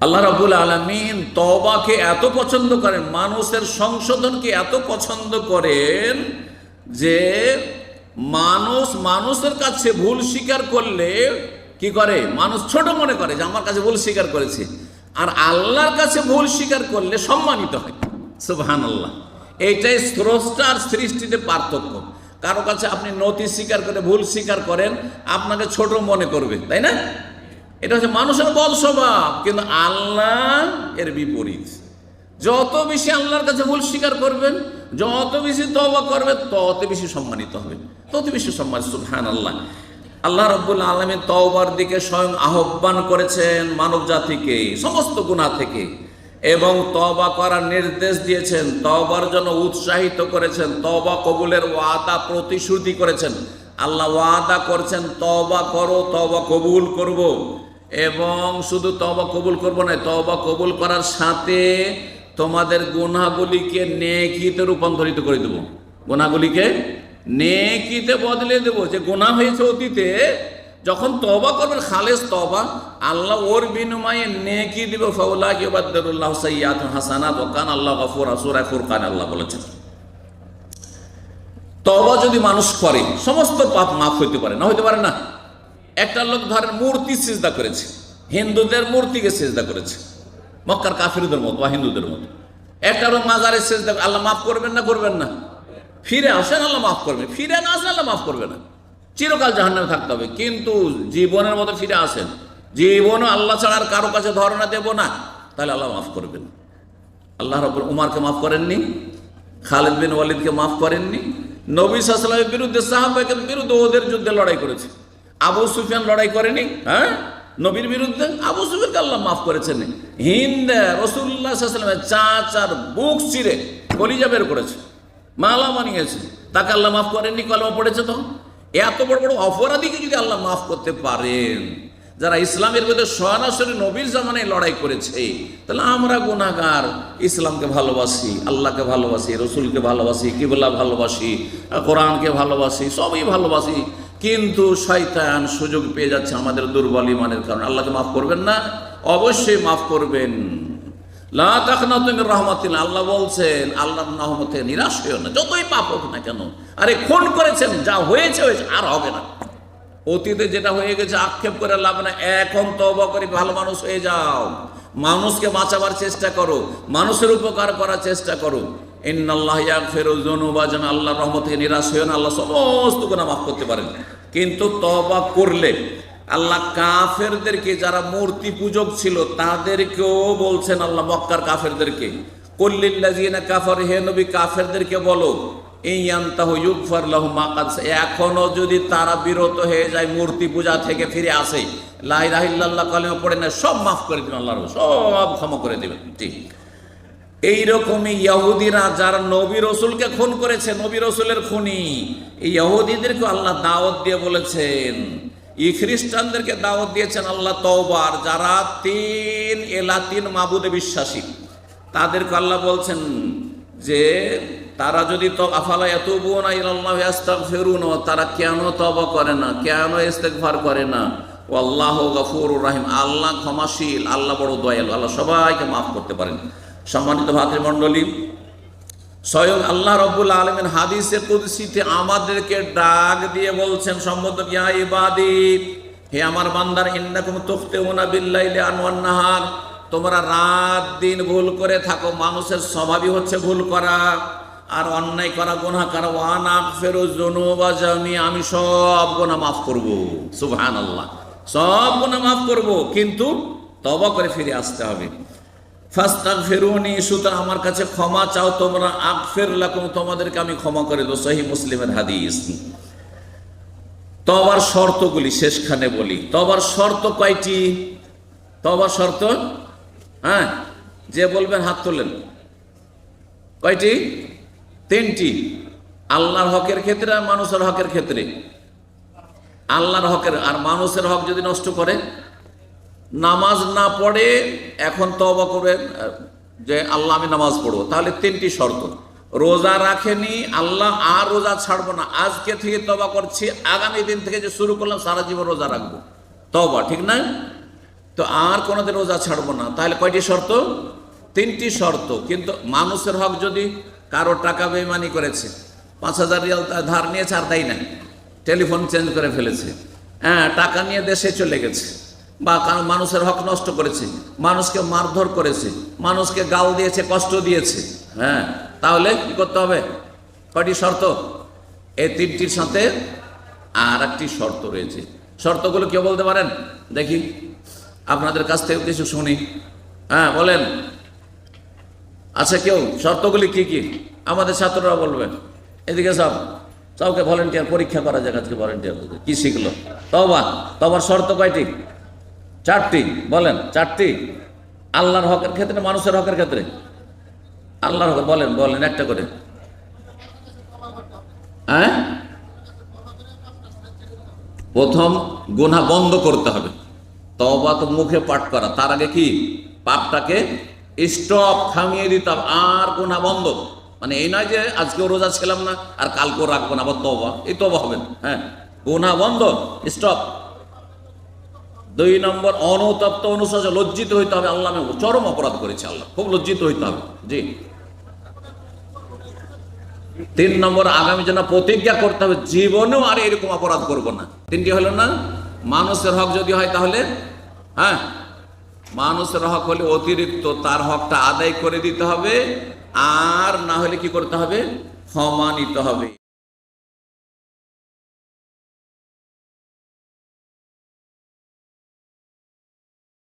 আল্লাহ রাবুল আলমিন তবাকে এত পছন্দ করেন, মানুষের সংশোধনকে এত পছন্দ করেন যে মানুষ মানুষের কাছে ভুল স্বীকার করলে কি করে? মানুষ ছোট মনে করে যে আমার কাছে ভুল স্বীকার করেছে। আর আল্লাহর কাছে ভুল স্বীকার করলে সম্মানিত হয়। সুবহান আল্লাহ এইটাই স্রষ্টার সৃষ্টিতে পার্থক্য। কারও কাছে আপনি নতি স্বীকার করে ভুল স্বীকার করেন, আপনাকে ছোট মনে করবে, তাই না? এটা হচ্ছে মানুষের বদ স্বভাব, কিন্তু আল্লাহ এর বিপরীত। যত বেশি আল্লাহর কাছে ভুল স্বীকার করবেন, যত বেশি তবা করবে তত বেশি সম্মানিত হবে। তত বেশি সম্মানিত সুবহান আল্লাহ আল্লাহ রব্বুল আলমী তওবার দিকে স্বয়ং আহ্বান করেছেন মানব জাতিকে, সমস্ত গুণা থেকে। এবং তবা করার নির্দেশ দিয়েছেন তবার জন্য উৎসাহিত করেছেন তবা কবুলের ওয়াদা প্রতিশ্রুতি করেছেন। আল্লাহ ওয়াদা করছেন তবা করো তবা কবুল করব। এবং শুধু তবা কবুল করব না তবা কবুল করার সাথে তোমাদের গুনাহগুলিকে নেকিতে রূপান্তরিত করে দেব। গুনাহগুলিকে নেকিতে বদলে দেব। যে গুনাহ হয়েছে অতীতে, যখন তবা করবেন, খালেস তবা আল্লাহ ওর বিনিময়ে নেকি দিব। ফাউলা কিবাদুল্লাহ সাইয়াত হাসানাত ওকান আল্লাহ গফুর আসুরা ফুরকান, আল্লাহ বলেছেন। তবা যদি মানুষ করে, সমস্ত পাপ মাফ হইতে পারে, না হইতে পারে না। একটা লোক ধরেন মূর্তি সিজদা করেছে, হিন্দুদের মূর্তিকে সিজদা করেছে, মক্কার কাফিরদের মতো বা হিন্দুদের মতো। একটা লোক মাজারে সিজদা আল্লাহ মাফ করবেন না করবেন না। ফিরে আসেন, আল্লাহ মাফ করবেন। ফিরে না আসেন, আল্লাহ মাফ করবে না। চিরকাল জাহান্নামে থাকতে হবে। কিন্তু জীবনের মতো ফিরে আসেন। জীবনও আল্লাহ ছাড়া আর কারও কাছে ধরনা দেব না। তাহলে আল্লাহ মাফ করবেন। আল্লাহ রব উমারকে মাফ করেননি, খালেদ বিন ওয়ালিদকে মাফ করেননি, নবী সাল্লামের বিরুদ্ধে সাহাবাহের বিরুদ্ধে ওদের যুদ্ধে লড়াই করেছে। আবু সুফিয়ান লড়াই করেনি হ্যাঁ? নবীর বিরুদ্ধে আবু সুফিয়ানকে আল্লাহ মাফ করেছেন হিন্দ রসুল্লাহ চা চার বুক চিরে কলিজা বের করেছে, মালা বানিয়েছে। তাকে আল্লাহ মাফ করেননি, কলমা পড়েছে তো। এত বড় বড় অপরাধীকে যদি আল্লাহ মাফ করতে পারেন, যারা ইসলামের মধ্যে সরাসরি নবীর জামানায় লড়াই করেছে, তাহলে আমরা গুণাগার ইসলামকে ভালোবাসি, আল্লাহকে ভালোবাসি, রসুলকে ভালোবাসি কিবলা ভালোবাসি, কোরআনকে ভালোবাসি, সবই ভালোবাসি। কিন্তু শয়তান সুযোগ পেয়ে যাচ্ছে আমাদের দুর্বল ইমানের কারণে। আল্লাহকে মাফ করবেন না? অবশ্যই মাফ করবেন। লা তাকনা তুমি রহমতিন আল্লাহ বলছেন, আল্লাহর রহমতে নিরাশ হয়েও না, যতই পাপ হোক না কেন। আরে খুন করেছেন, যা হয়েছে হয়েছে, আর হবে না। অতীতে যেটা হয়ে গেছে, আক্ষেপ করে লাভ না এখন তবা করে ভালো মানুষ হয়ে যাও। মানুষকে বাঁচাবার চেষ্টা করো। মানুষের উপকার করার চেষ্টা করো। ইন্নাল্লাহ রহমত থেকে নিরাশ হয়ে আল্লাহ সমস্ত গুণা মাফ করতে পারেন। কিন্তু তবা করলে আল্লাহ কাফেরদেরকে, যারা মূর্তি পূজক ছিল, তাদেরকেও বলছেন আল্লাহ মক্কার কাফেরদেরকে কল্লিল্লাজিনা কাফার, হে নবী, কাফেরদেরকে বলো লাহু এখনও যদি তারা বিরত হয়ে যায়, মূর্তি পূজা থেকে ফিরে আসে লাই রাহিল্লাহ কালেমা পড়ে না, সব মাফ করে দেবেন আল্লাহ সব ক্ষমা করে দেবেন। ঠিক এইরকমই ইহুদিরা যারা নবী রসুলকে খুন করেছে, নবী রসুলের খুনি, এই ইহুদিদেরকে আল্লাহ দাওয়াত দিয়ে বলেছেন। ই খ্রিস্টানদেরকে দাওয়াত দিয়েছেন আল্লাহ তওবার, যারা তিন এলা তিন মাবুদে বিশ্বাসী। তাদেরকে আল্লাহ বলছেন যে, তারা যদি আফালা এত বোনা ইল্লাহ ফেরুন তারা কেন তবা করে না, কেন ইস্তেকভার করে না? ও আল্লাহ গফুর রাহিম। আল্লাহ ক্ষমাশীল, আল্লাহ বড় দয়ালু, আল্লাহ সবাইকে মাফ করতে পারেন। সম্মানিত ভাতৃমণ্ডলী স্বয়ং আল্লাহ রব্বুল আলমিন হাদিসে কুদসিতে আমাদেরকে ডাক দিয়ে বলছেন ইবাদি, হে আমার বান্দার, ইন্নাকুম তুখতিউনা বিল্লাইলি আনওয়ান নাহার তোমরা রাত দিন ভুল করে থাকো, মানুষের স্বভাবই হচ্ছে ভুল করা, আর অন্যায় করা গোনা করা ওয়ান আকফিরু যুনুবা জামি আমি সব গোনা মাফ করব, সুবহানাল্লাহ, সব গোনা মাফ করব, কিন্তু তবা করে ফিরে আসতে হবে। ফাস্তাক ফেরুনি সুতরাং আমার কাছে ক্ষমা চাও, তোমরা আকফের লাকুম, তোমাদেরকে আমি ক্ষমা করে দেবো। সহি মুসলিমের হাদিস। তবার শর্তগুলি শেষখানে বলি। তবার শর্ত কয়টি? তবার শর্ত? হ্যাঁ যে বলবেন হাত তোলেন। কয়টি? তিনটি। আল্লাহর হকের ক্ষেত্রে আর মানুষের হকের ক্ষেত্রে। আল্লাহর হকের, আর মানুষের হক যদি নষ্ট করে নামাজ না পড়ে এখন তবা করবে, যে আল্লাহ আমি নামাজ পড়ব। তাহলে তিনটি শর্ত। রোজা রাখেনি, আল্লাহ আর রোজা ছাড়বো না। আজকে থেকে তবা করছি, আগামী দিন থেকে যে শুরু করলাম, সারা জীবন রোজা রাখব। তবা ঠিক না? তো আর কোনোদিন রোজা ছাড়বো না। তাহলে কয়টি শর্ত? তিনটি শর্ত। কিন্তু মানুষের হক যদি কারও টাকা বেমানি করেছে, পাঁচ হাজার রিয়াল ধার নিয়েছে আর দেয় না টেলিফোন চেঞ্জ করে ফেলেছে হ্যাঁ টাকা নিয়ে দেশে চলে গেছে বা মানুষের হক নষ্ট করেছে, মানুষকে মারধর করেছে, মানুষকে গাল দিয়েছে, কষ্ট দিয়েছে হ্যাঁ? তাহলে কি করতে হবে? কয়টি শর্ত? এই তিনটির সাথে আর একটি শর্ত রয়েছে। শর্তগুলো কেউ বলতে পারেন? দেখি। আপনাদের কাছ থেকে কিছু শুনি। হ্যাঁ বলেন। আচ্ছা কেউ? শর্তগুলি কি কি? আমাদের ছাত্ররা বলবেন এদিকে সব সবকে ভলেন্টিয়ার পরীক্ষা করা যাক আজকে ভলেন্টিয়ার কি শিখলো? তবা তবার শর্ত কয়টি? চারটি, বলেন, চারটি। আল্লাহর হকের ক্ষেত্রে, মানুষের হকের ক্ষেত্রে? আল্লাহর হক, বলেন বলেন, একটা করে। হ্যাঁ? প্রথম, গুনাহ বন্ধ করতে হবে। তবা তো মুখে পাঠ করা। তার আগে কি? পাপটাকে স্টপ থামিয়ে দিতাম আর গোনা বন্ধ। মানে এই নয় যে, আজকেও রোজা ছিলাম না, আর কালকেও রাখব না, আবার তবা এই তবা হবে হ্যাঁ? গোনা বন্ধ, স্টপ। দুই নম্বর, অনুতপ্ত অনুশাসন লজ্জিত হইতে হবে, আল্লাহ চরম অপরাধ করেছি আল্লাহ। খুব লজ্জিত হইতে হবে। জি। তিন নম্বর, আগামী জন্য প্রতিজ্ঞা করতে হবে, জীবনেও আর এরকম অপরাধ করব না। তিনটি হলো না, মানুষের হক যদি হয় তাহলে হ্যাঁ? মানুষের হক হলে অতিরিক্ত তার হকটা আদায় করে দিতে হবে, আর না হলে কি করতে হবে? ক্ষমা নিতে হবে।